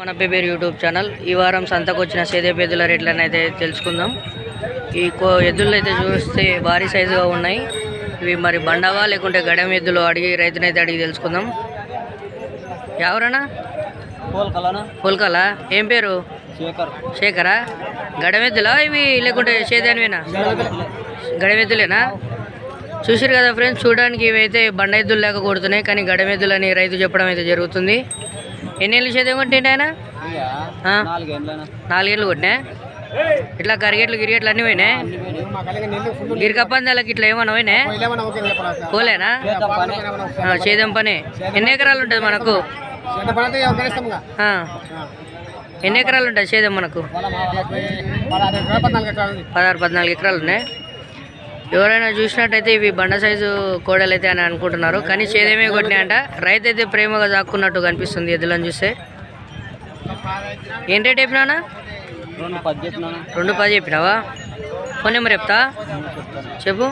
మన పేరు YouTube channel. ఈ వారం సంతకు వచ్చిన సేదేపు ఎద్దుల రేట్లను అయితే తెలుసుకుందాం. ఈ కో ఎద్దులు అయితే చూస్తే భారీ సైజుగా ఉన్నాయి. ఇవి మరి బండవా లేకుంటే గడెం ఎద్దులు అడిగి రైతునైతే అడిగి తెలుసుకుందాం. ఎవరన్నా? పుల్కలా. ఏం పేరు? శేఖర్. శేఖరా? గడమెద్దులా ఇవి లేకుంటే సేదానివేనా గడమెద్దులేనా చూసారు కదా ఫ్రెండ్స్ చూడడానికి ఇవైతే బండ ఎద్దులు లేక కొడుతున్నాయి. కానీ గడమెద్దులని రైతు చెప్పడం అయితే జరుగుతుంది. ఎన్ని ఏళ్ళు సేద్యం కొట్టింటి ఆయన? నాలుగేళ్ళు కొట్టినా? ఇట్లా కరిగేట్లు గిరిగేట్లు అన్నీ పోయినాయి. గిరికప్పందాలకి ఇట్లా ఏమన్నా పోయినాయి పోలేనా? సేద్యం పని ఎన్ని ఎకరాలు ఉంటుంది మనకు. ఎన్ని ఎకరాలు ఉంటుంది సేద్యం మనకు? పదహారు పద్నాలుగు ఎకరాలు ఉన్నాయి. ఎవరైనా చూసినట్టయితే ఇవి బండ సైజు కోడలు అయితే అని అనుకుంటున్నారు. కానీ చేదేమే కొట్టినాయంట. రైతు అయితే ప్రేమగా దాక్కున్నట్టు కనిపిస్తుంది ఎద్దులను చూస్తే. ఏం రేట్ చెప్పినానా రెండు పది చెప్పినావా? ఫోన్ నెంబర్ చెప్తా. చెప్పు.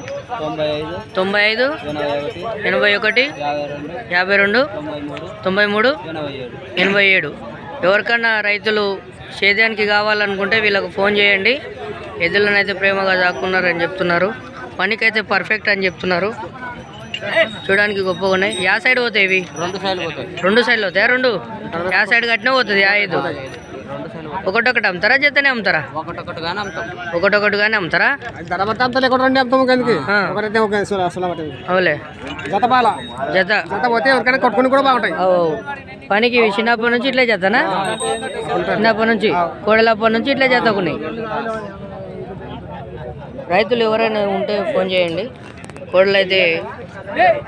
తొంభై ఐదు. ఎనభై ఒకటి. యాభై రెండు. తొంభై మూడు. ఎనభై ఏడు. ఎవరికన్నా రైతులు సేద్యానికి కావాలనుకుంటే వీళ్ళకు ఫోన్ చేయండి. ఎద్దులను అయితే ప్రేమగా దాక్కున్నారని చెప్తున్నారు. పనికైతే పర్ఫెక్ట్ అని చెప్తున్నారు. చూడడానికి గొప్పగా ఉన్నాయి. యా సైడ్ పోతాయి ఇవి? రెండు సైడ్లు పోతాయి. రెండు సైడ్లు అవుతాయి రెండు? యా సైడ్ కట్టినా పోతుంది ఆ ఐదు. ఒకటొకటి అమ్ముతారా జతనే అమ్ముతారా? ఒకటొకటిగానే అమ్ముతాం. ఒకటొకటిగానే అమ్ముతారా. అవులే. జత బాల జత. జత పోతే ఎవరికైనా కొట్టుకుని కూడా బాగుంటాయి. ఓ. పనికి చిన్నప్పటి నుంచి ఇట్లే జతనా? చిన్నప్పటి నుంచి కోడలప్పటి నుంచి ఇట్లే జతకున్నాయి. రైతులు ఎవరైనా ఉంటే ఫోన్ చేయండి. కోడలు అయితే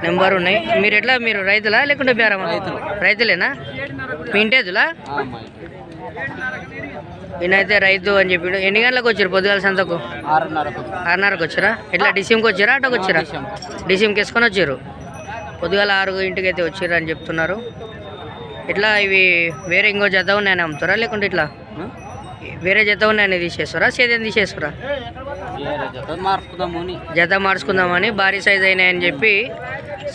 నెంబర్ ఉన్నాయి. మీరు ఎట్లా మీరు రైతులా లేకుంటే బేరమా? రైతులేనా? మీ ఇంటేదులా ఈయనైతే రైతు అని చెప్పిండు. ఎన్ని గంటలకు వచ్చారు పొద్దుగాల సంతకు? ఆరున్నరకు ఆరున్నరకు వచ్చారా? ఎట్లా డిసిమ్కి వచ్చారా అటకు వచ్చారా? డిసిమ్కి వేసుకొని వచ్చారు. పొద్దుగాల ఆరు ఇంటికి అయితే వచ్చారు అని చెప్తున్నారు. ఇట్లా ఇవి వేరే ఇంకో జత ఉన్నాయని అమ్ముతారా లేకుంటే ఇట్లా? వేరే జత ఉన్నాయని తీసేస్తారా సేదేం తీసేస్తారా జత మార్చుకుందామని. భారీ సైజ్ అయినాయని చెప్పి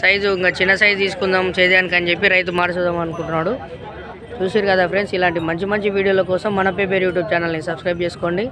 సైజు ఇంకా చిన్న సైజు తీసుకుందాం సేదానికి అని చెప్పి రైతు మార్చుదాం అనుకుంటున్నాడు. చూసారు కదా ఫ్రెండ్స్ ఇలాంటి మంచి మంచి వీడియోల కోసం మన పేపర్ యూట్యూబ్ ఛానల్ని సబ్స్క్రైబ్ చేసుకోండి.